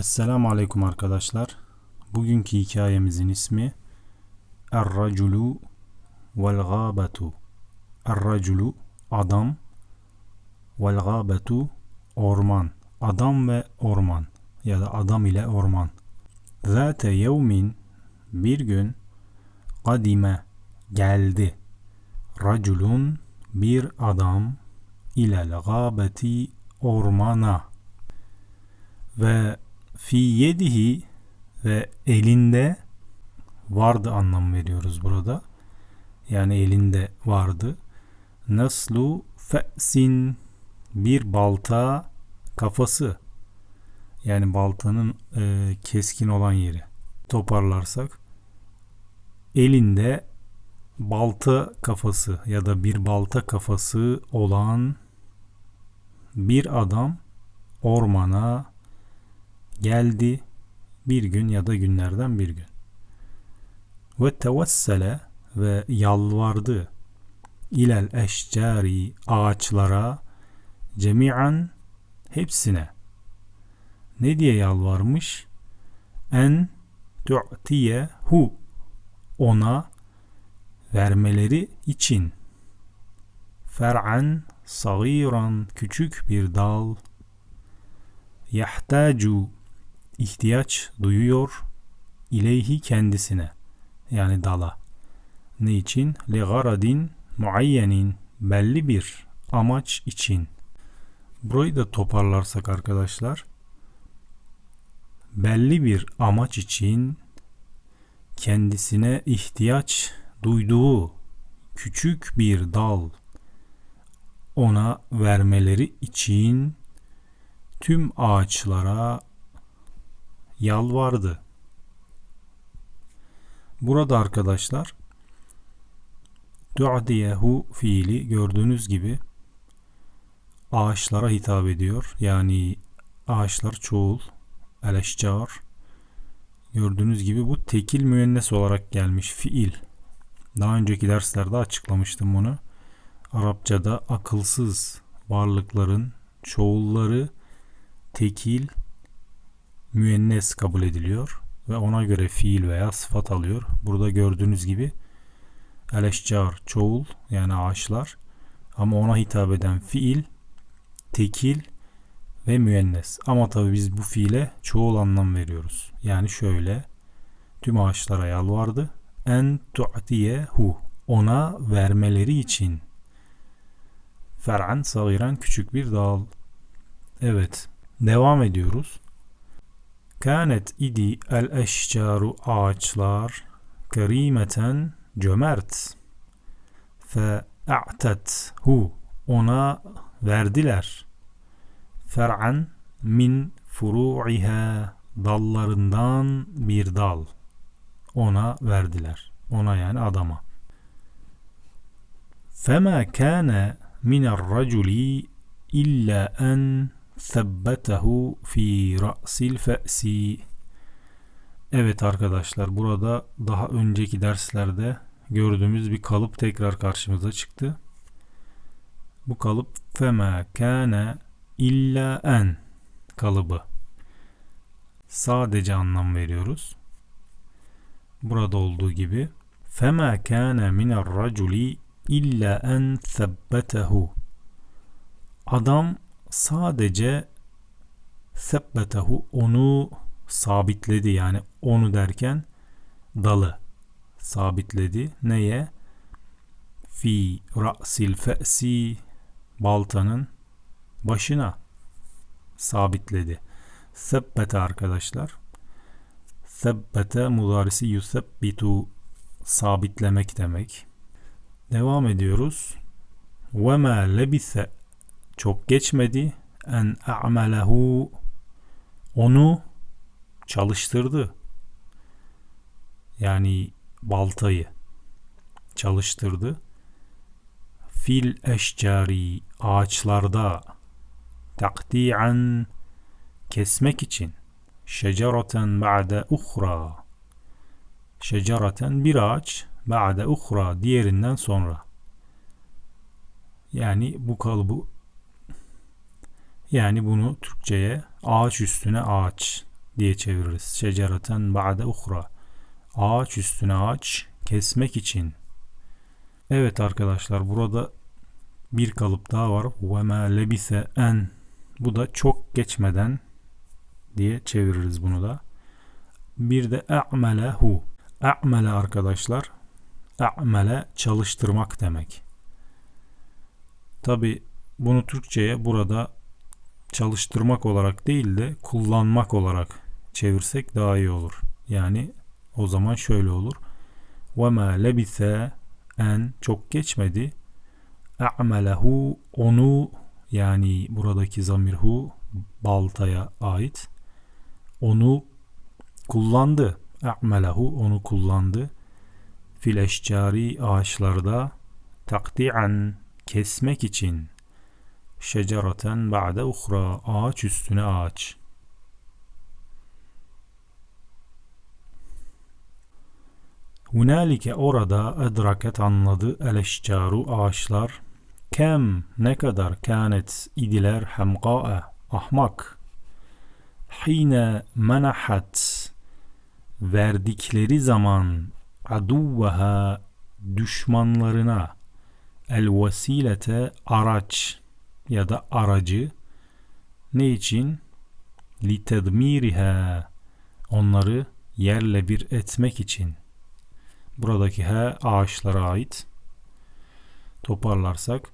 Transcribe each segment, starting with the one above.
Esselamu Aleyküm arkadaşlar. Bugünkü hikayemizin ismi Er-Raculu vel-Gâbetu. Er-Raculu adam vel-Gâbetu orman. Adam ve orman ya da adam ile orman. Zâte yevmin bir gün kadime geldi. Raculun bir adam ilel gâbeti ormana ve fi yedihi ve elinde vardı anlam veriyoruz burada. Yani elinde vardı. Naslu fe'sin bir balta kafası. Yani baltanın e, keskin olan yeri. Toparlarsak elinde balta kafası ya da bir balta kafası olan bir adam ormana geldi bir gün ya da günlerden bir gün. Ve tevessele ve yalvardı ilel eşcari ağaçlara cemi'an hepsine. Ne diye yalvarmış? En tu'tiye hu ona vermeleri için fer'an sagiran küçük bir dal yahtacu ihtiyaç duyuyor ileyhi kendisine yani dala. Ne için? Li garadin muayyenin belli bir amaç için. Burayı da toparlarsak arkadaşlar belli bir amaç için kendisine ihtiyaç duyduğu küçük bir dal ona vermeleri için tüm ağaçlara yalvardı. Burada arkadaşlar du'diyehu fiili gördüğünüz gibi ağaçlara hitap ediyor. Yani ağaçlar çoğul, eleşcar. Gördüğünüz gibi bu tekil müennes olarak gelmiş fiil. Daha önceki derslerde açıklamıştım bunu. Arapçada akılsız varlıkların çoğulları tekil müennes kabul ediliyor ve ona göre fiil veya sıfat alıyor. Burada gördüğünüz gibi eleşcar çoğul yani ağaçlar ama ona hitap eden fiil tekil ve müennes. Ama tabi biz bu fiile çoğul anlam veriyoruz. Yani şöyle tüm ağaçlara yalvardı. En hu ona vermeleri için fer'an sagiran küçük bir dal. Evet. Devam ediyoruz. Kânet idi el eşcaru ağaçlar kerimeten cömert. Fe a'tet hu ona verdiler. Fer'an min furu'iha dallarından bir dal. Ona verdiler. Ona yani adama. Fema kana min raculi illa en sebbetehu fi ra'sil fe'si Evet arkadaşlar burada daha önceki derslerde gördüğümüz bir kalıp tekrar karşımıza çıktı. Bu kalıp fema kana illa en kalıbı. Sadece anlam veriyoruz. Burada olduğu gibi fema kana minar raculi illa en sebbetehu. Adam sadece sebbetehu onu sabitledi yani onu derken dalı sabitledi. Neye? Fi ra'sil fe'si baltanın başına sabitledi. Sebbete arkadaşlar. Sebbete mudarisi yusebbitu sabitlemek demek. Devam ediyoruz. Ve ma lebise çok geçmedi en a'melehu onu çalıştırdı. Yani baltayı çalıştırdı. Fil eşcari ağaçlarda takdi'an kesmek için şecereten ba'de uhra şecereten bir ağaç ba'de uhra diğerinden sonra yani bu kalıbı yani bunu Türkçe'ye ağaç üstüne ağaç diye çeviririz. Şecereten ba'de uhra. Ağaç üstüne ağaç kesmek için. Evet arkadaşlar burada bir kalıp daha var. Ve ma lebise en. Bu da çok geçmeden diye çeviririz bunu da. Bir de a'melehu. A'mele arkadaşlar. A'mele çalıştırmak demek. Tabi bunu Türkçe'ye burada çalıştırmak olarak değil de kullanmak olarak çevirsek daha iyi olur. Yani o zaman şöyle olur. Ma lebise en çok geçmedi. A'melehu onu yani buradaki zamir hu baltaya ait. Onu kullandı. A'melehu onu kullandı. Fil eşcari ağaçlarda takdi'an kesmek için şecereten ba'de uhra ağaç üstüne ağaç. Hunalike orada edraket anladı eleşcaru ağaçlar. Kem ne kadar kânet idiler hemqa'e ahmak. Hine menahat verdikleri zaman aduvveha düşmanlarına el vesilete araç ya da aracı ne için? Tedmiriha onları yerle bir etmek için. Buradaki he ağaçlara ait. Toparlarsak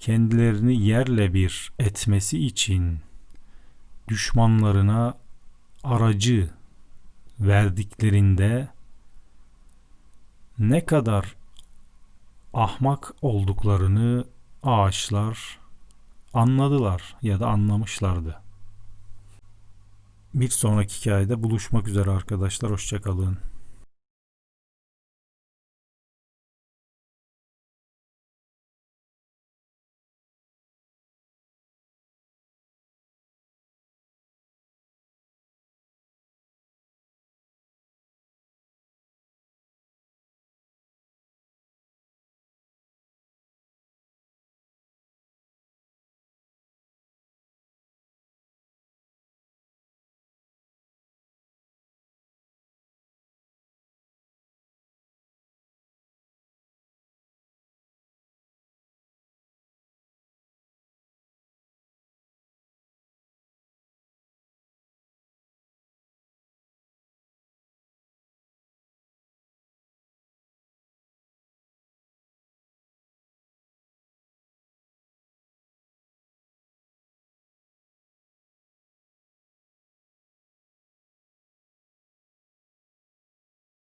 kendilerini yerle bir etmesi için düşmanlarına aracı verdiklerinde ne kadar ahmak olduklarını ağaçlar anladılar ya da anlamışlardı. Bir sonraki hikayede buluşmak üzere arkadaşlar. Hoşçakalın.